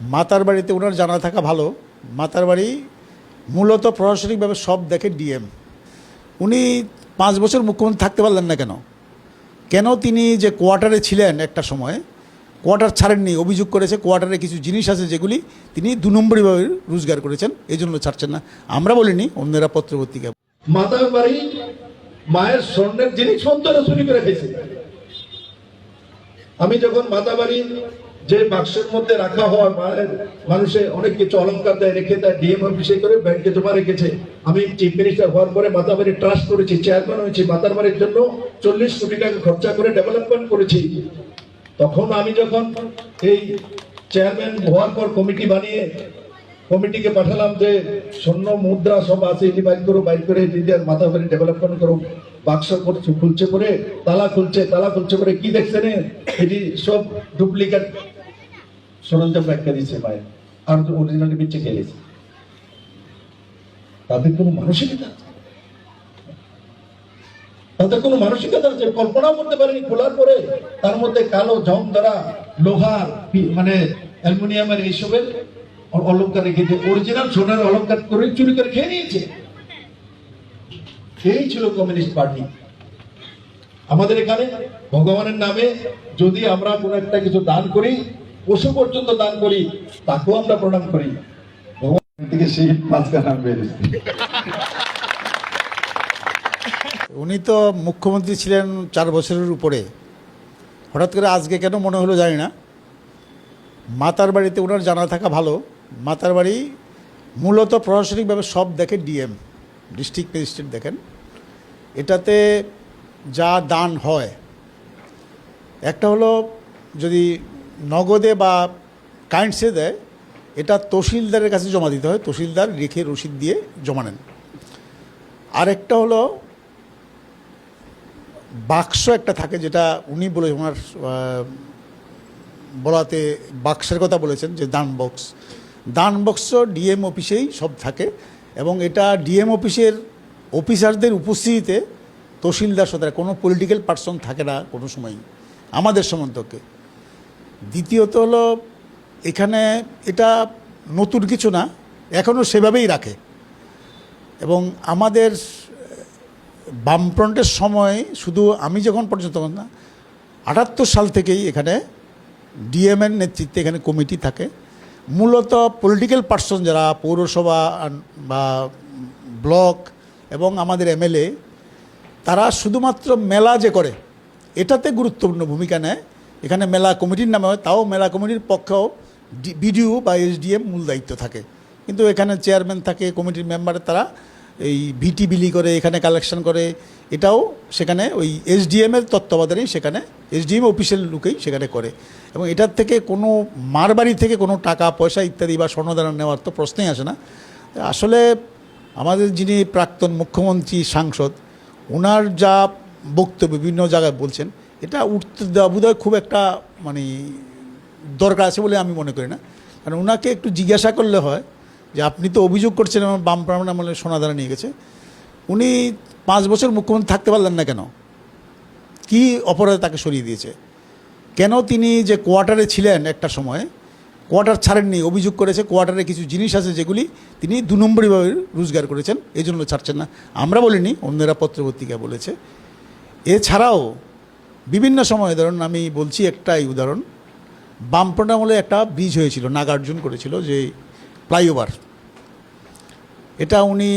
মাতার বাড়িতে ওনার জানা থাকা ভালো। মাতার বাড়ি মূলত প্রশাসনিকভাবে সব দেখে ডিএম। উনি পাঁচ বছর মুখ্যমন্ত্রী থাকতে পারলেন না কেন? কেন তিনি যে কোয়ার্টারে ছিলেন একটা সময়, কোয়ার্টার ছাড়েননি, অভিযোগ করেছে কোয়ার্টারে কিছু জিনিস আছে যেগুলি তিনি দু নম্বরীভাবে রোজগার করেছেন, এই জন্য ছাড়ছেন না। আমরা বলিনি, অন্যরা পত্রপত্রিকা মাতার বাড়ি মায়ের স্বর্ণের জিনিস সন্তান চুরি করে খেয়েছে। আমি যখন মাতা বাড়ির যে বাক্সের মধ্যে রাখা হয় মানুষে অনেক কিছু অলংকার দেয়, রেখে দেয় ডিএম অফিসে করে ব্যাংকে জমা রেখেছে। আমি চিফ মিনিস্টার হওয়ার পরে মাতা বাড়ি ট্রাস্ট করেছি চেয়ারম্যান হয়েছি, মাতার বাড়ির জন্য চল্লিশ কোটি টাকা খরচা করে ডেভেলপমেন্ট করেছি। তখন আমি যখন এই চেয়ারম্যান হওয়ার পর কমিটি বানিয়ে কমিটিকে পাঠালাম যে, স্বর্ণ মুদ্রা সব আছে, এটি বাইর করো, বাইর করে নিজের মাথা ভরে ডেভেলপমেন্ট করো। বাক্স করছে খুলছে করে তালা খুলছে তালা খুলছে করে কি দেখছে এটি সব ডুপ্লিকেট সরঞ্জাম ব্যাখ্যা দিচ্ছে মায়ের আর অরিজিনাল বিচ্ছে খেলেছে তাদের কোনো মানসিকতা তাদের কোনো মানসিকতা আছে? কল্পনাও করতে পারেনি খোলার পরে। তার মধ্যে কালো জং দ্বারা লোহার মানে অ্যালুমিনিয়ামের এইসবের অ- অলংকার রেখেছে অরিজিনাল সোনার অলংকার করে চুরি করে খেয়ে নিয়েছে। এই ছিল কমিউনিস্ট পার্টি আমাদের এখানে ভগবানের নামে যদি আমরা কোনো একটা কিছু দান করি পশু পর্যন্ত দান করি, তাকেও আমরা প্রণাম করি। ভগবান থেকে সেই মাঝখানে আমি বেরিয়েছি উনি তো মুখ্যমন্ত্রী ছিলেন চার বছরের উপরে। হঠাৎ করে আজকে কেন মনে হলো জানি না। মাতার বাড়িতে ওনার জানা থাকা ভালো। মাতার বাড়ি মূলত প্রশাসনিকভাবে সব দেখে ডিএম, ডিস্ট্রিক্ট ম্যাজিস্ট্রেট দেখেন। এটাতে যা দান হয়, একটা হলো যদি নগদে বা কাইন্ডসে দেয় এটা তহসিলদারের কাছে জমা দিতে হয়। তহসিলদার রেখে রসিদ দিয়ে জমা নেন। আরেকটা হলো, বাক্স একটা থাকে যেটা উনি বলে ওনার বলাতে বাক্সের কথা বলেছেন, যে দান বক্স। দান বক্স ডিএম অফিসেই সব থাকে এবং এটা ডিএম অফিসের অফিসারদের উপস্থিতিতে তহসিলদার সাথে, কোনো পলিটিক্যাল পার্সন থাকে না কোনো সময় আমাদের সম্বন্ধকে দ্বিতীয়ত হলো, এখানে এটা নতুন কিছু না এখনও সেভাবেই রাখে। এবং আমাদের বামফ্রন্টের সময় শুধু আমি যখন পর্যন্ত না, আটাত্তর সাল থেকেই এখানে ডিএমএর নেতৃত্বে এখানে কমিটি থাকে। মূলত পলিটিক্যাল পার্সন যারা, পৌরসভা বা ব্লক এবং আমাদের এমএলএ, তারা শুধুমাত্র মেলা যে করে, এটাতে গুরুত্বপূর্ণ ভূমিকা নেয়। এখানে মেলা কমিটির নামে হয়, তাও মেলা কমিটির পক্ষেও বিডিও বা এসডিএম মূল দায়িত্ব থাকে। কিন্তু এখানে চেয়ারম্যান থাকে, কমিটির মেম্বার তারা এই ভিটি বিলি করে, এখানে কালেকশন করে। এটাও সেখানে ওই এসডিএমের তত্ত্বাবধানেই সেখানে, এসডিএম অফিসিয়াল লোকেই সেখানে করে। এবং এটার থেকে কোনো মারবাড়ি থেকে কোনো টাকা, পয়সা ইত্যাদি বা স্বর্ণদান নেওয়ার তো প্রশ্নই আসে না। আসলে আমাদের যিনি প্রাক্তন মুখ্যমন্ত্রী সাংসদ, ওনার যা বক্তব্য বিভিন্ন জায়গায় বলছেন এটা উঠতে দেওয়া বোধহয় খুব একটা মানে দরকার আছে বলে আমি মনে করি না। কারণ ওনাকে একটু জিজ্ঞাসা করলে হয় যে, আপনি তো অভিযোগ করছেন আমার বাম প্রাণ আমলে সোনাদানা নিয়ে গেছে। উনি পাঁচ বছর মুখ্যমন্ত্রী থাকতে পারলেন না কেন? কি অপরাধে তাকে সরিয়ে দিয়েছে? কেন তিনি যে কোয়ার্টারে ছিলেন একটা সময়, কোয়ার্টার ছাড়েননি, অভিযোগ করেছে, কোয়ার্টারে কিছু জিনিস আছে যেগুলি তিনি দু নম্বরীভাবে রোজগার করেছেন এই জন্য ছাড়ছেন না। আমরা বলিনি অন্যরা পত্রপত্রিকা বলেছে। এছাড়াও বিভিন্ন সময়, ধরুন আমি বলছি একটাই উদাহরণ, বামফ্রন্ট আমলে একটা ব্রিজ হয়েছিল, নাগার্জুন করেছিল, যে ফ্লাইওভার। এটা উনি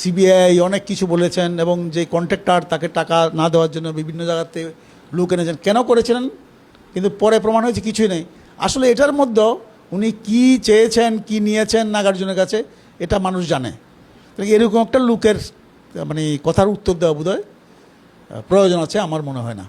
সিবিআই অনেক কিছু বলেছেন এবং যে কন্ট্রাক্টর তাকে টাকা না দেওয়ার জন্য বিভিন্ন জায়গাতে লোক এনেছেন। কেন করেছিলেন? কিন্তু পরে প্রমাণ হয়েছে কিছুই নেই। আসলে এটার মধ্যেও উনি কি চেয়েছেন, কি নিয়েছেন নাগার্জুনের কাছে, এটা মানুষ জানে। এরকম একটা লোকের মানে কথার উত্তর দেওয়া বোধহয় প্রয়োজন আছে, আমার মনে হয় না।